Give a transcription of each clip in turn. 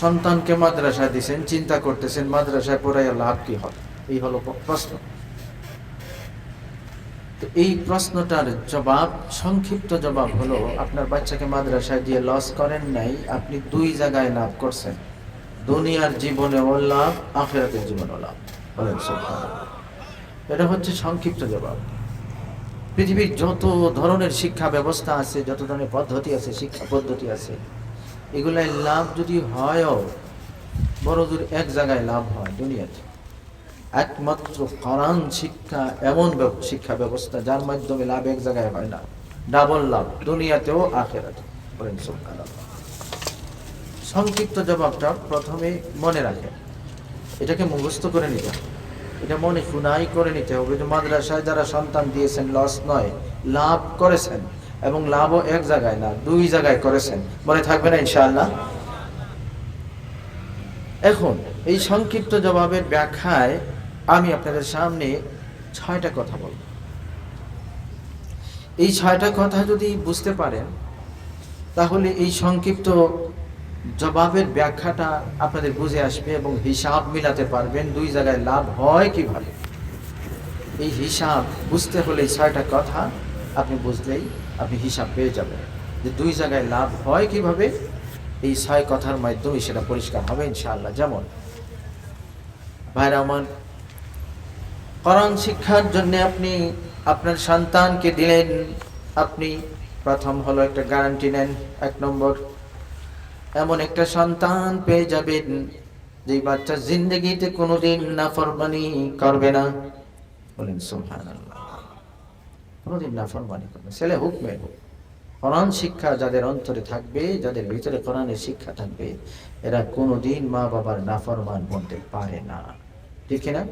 সন্তানকে মাদ্রাসায় দিছেন, চিন্তা করতেছেন, মাদ্রাসায় পড়াইয়া লাভ কি হবে? এই হলো প্রশ্ন। এই প্রশ্নটার জবাব, সংক্ষিপ্ত জবাব হলো, আপনার বাচ্চাকে মাদ্রাসায় দিয়ে লস করেন নাই, আপনি দুই জায়গায় লাভ করছেন। দুনিয়ার জীবনেও লাভ, আখেরাতের জীবনেও লাভ। বলেন এটা হচ্ছে সংক্ষিপ্ত জবাব। পৃথিবীর যত ধরনের শিক্ষা ব্যবস্থা আছে, যত ধরনের পদ্ধতি আছে, শিক্ষা পদ্ধতি আছে এগুলাই লাভ যদি হয়ও, বড় দূর এক জায়গায় লাভ হয় দুনিয়াতে। একমাত্র কোরআন শিক্ষা, এমন শিক্ষা ব্যবস্থা যার মাধ্যমে লাভ এক জায়গায় হয় না। ডাবল লাভ, দুনিয়াতেও আখেরাতে সংক্ষিপ্ত জবাবটা প্রথমে মনে রাখেন। এটাকে মুখস্থ করে নিতে এটা মনে খুনাই করে নিতে হবে। যে মাদ্রাসায় যারা সন্তান দিয়েছেন, লস নয়, লাভ করেছেন। এবং লাভও এক জায়গায় না, দুই জায়গায় করেছেন। মনে থাকবে না ইনশাআল্লাহ? এখন, এই সংক্ষিপ্ত জবাবের ব্যাখ্যায় আমি আপনাদের সামনে ছয়টা কথা বলব। এই ছয়টা কথা যদি বুঝতে পারেন, তাহলে এই সংক্ষিপ্ত জবাবের ব্যাখ্যাটা আপনাদের বুঝে আসবে এবং হিসাব মিলাতে পারবেন দুই জায়গায় লাভ হয় কীভাবে। এই হিসাব বুঝতে হলে ছয়টা কথা আপনি বুঝলেই আপনি হিসাব পেয়ে যাবেন যে দুই জায়গায় লাভ হয় কীভাবে? এই ছয় কথার মাধ্যমে সেটা পরিষ্কার হবে ইনশাআল্লাহ। যেমন, ভাইরা আমার, করণ শিক্ষার জন্য আপনি আপনার সন্তানকে দিলেন, আপনি প্রথম হলো একটা গ্যারান্টি নেন, এক নম্বর, এমন একটা সন্তান পেয়ে যাবেন যে বাচ্চা জিন্দগিতে কোনোদিন নাফরমানি করবে না। বলেন সুবহানাল্লাহ। কোনোদিন নাফরমানি করবে ছেলে হোক মেয়ে হোক। কোরআন শিক্ষা যাদের অন্তরে থাকবে, যাদের ভিতরে কোরআনের শিক্ষা থাকবে, এরা কোনোদিন মা বাবার নাফরমান বলতে পারে না। ঠিক না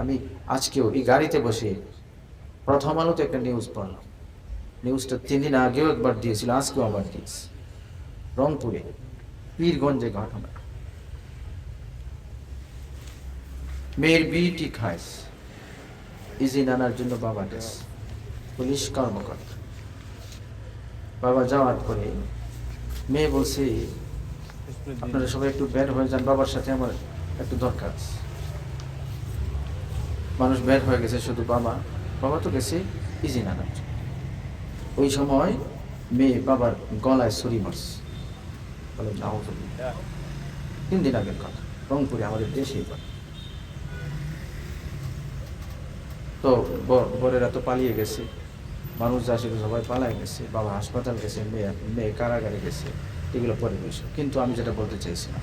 আমি আজকেও এই গাড়িতে বসে প্রথম আলোতে একটা নিউজ পড়লাম। নিউজটা তিন দিন আগেও একবার দিয়েছিল, আজকেও আবার দিয়েছে। রংপুরে, পীরগঞ্জে ঘটনা। মেয়ের বিটি খাইস ইজিন আনার জন্য বাবা গেছে পুলিশ কর্মকর্তা। বাবা যাওয়ার পরে মেয়ে বলছে, আপনারা সবাই একটু বের হয়ে যান, বাবার সাথে আমার একটু দরকার মানুষ বের হয়ে গেছে শুধু বাবা। বাবা তো গেছে ইজিন আনার ওই সময় মেয়ে বাবার গলায় ছুরি মারছে। বলে। তিন দিন আগের কথা। রংপুরে আমাদের দেশেই কথা তো বরেরা তো পালিয়ে গেছে। মানুষ যা ছিল সবাই পালাই গেছে। বাবা হাসপাতাল গেছে, মেয়ে মেয়ে কারাগারে গেছে, এগুলো পরে বিষয় কিন্তু আমি যেটা বলতে চাইছিলাম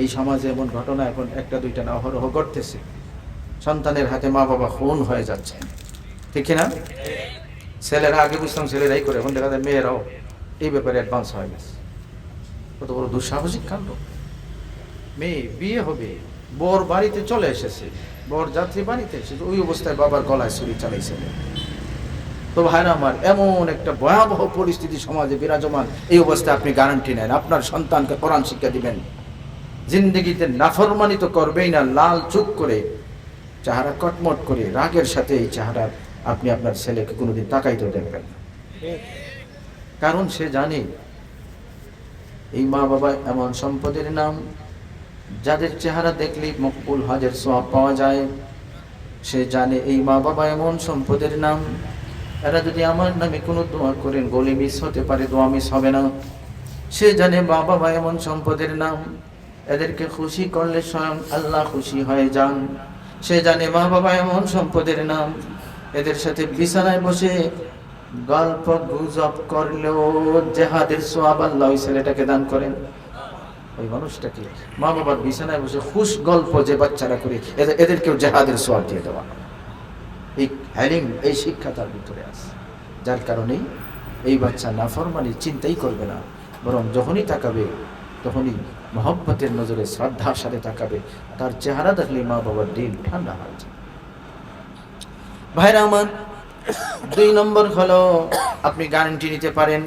এই সমাজে এমন ঘটনা এখন একটা, দুইটা না, অহরহ ঘটতেছে। সন্তানের হাতে মা বাবা খুন হয়ে যাচ্ছে। ঠিক না ছেলেরা আগে বুঝতাম ছেলেরাই করে, এখন দেখা যায় মেয়েরাও এই ব্যাপারে অ্যাডভান্স হয়ে গেছে। কত বড় দুঃসাহসিক কাণ্ড। মেয়ে বিয়ে হবে, বর বাড়িতে চলে এসেছে। বর যাত্রী বাড়িতে এসেছে ওই অবস্থায় বাবার গলায় ছুরি চালাইছে। তো ভাইরা আমার, এমন একটা ভয়াবহ পরিস্থিতি সমাজে বিরাজমান। এই অবস্থায় আপনি গ্যারান্টি নেন, আপনার সন্তানকে কোরআন শিক্ষা দিবেন। জিন্দগিতে নাফরমানি তো করবেই না, লাল চুপ করে, চেহারা কটমট করে, রাগের সাথে এই চেহারা আপনি আপনার ছেলেকে কোনোদিন তাকাইতেও দেখবেন না। কারণ সে জানে, এই মা বাবা এমন সম্পদের নাম যাদের চেহারা দেখলেই মকবুল হজের সব পাওয়া যায়। সে জানে এই মা বাবা এমন সম্পদের নাম। এরা যদি আমার নামে কোনো দোয়া করেন, গলি মিস হতে পারে, দোয়া মিস হবে না। সে জানে মা বাবা এমন সম্পদের নাম। এদেরকে খুশি করলে স্বয়ং আল্লাহ খুশি হয়ে যান। সে জানে মা বাবা এমন সম্পদের নাম। এদের সাথে বিছানায় বসে গল্প গুজব করলেও জেহাদের সোয়াব আল্লাহ ওই ছেলেটাকে দান করেন। ওই মানুষটাকে মা বাবার বিছানায় বসে খুশ গল্প যে বাচ্চারা করে, এদের- এদেরকেও জেহাদের সোয়াব দিয়ে দেওয়া এই হ্যালিম এই শিক্ষা তার ভিতরে আছে। যার কারণেই এই বাচ্চা না নাফরমানির চিন্তাই করবে না, বরং যখনই তাকাবে, তখনই মহব্বতের নজরে, শ্রদ্ধার সাথে তাকাবে, তার চেহারা দেখলে মা বাবার দিন ঠান্ডা হয়ে যায়। ভাইরা আমার, দুই নম্বর হলো, আপনি গ্যারান্টি নিতে পারেন।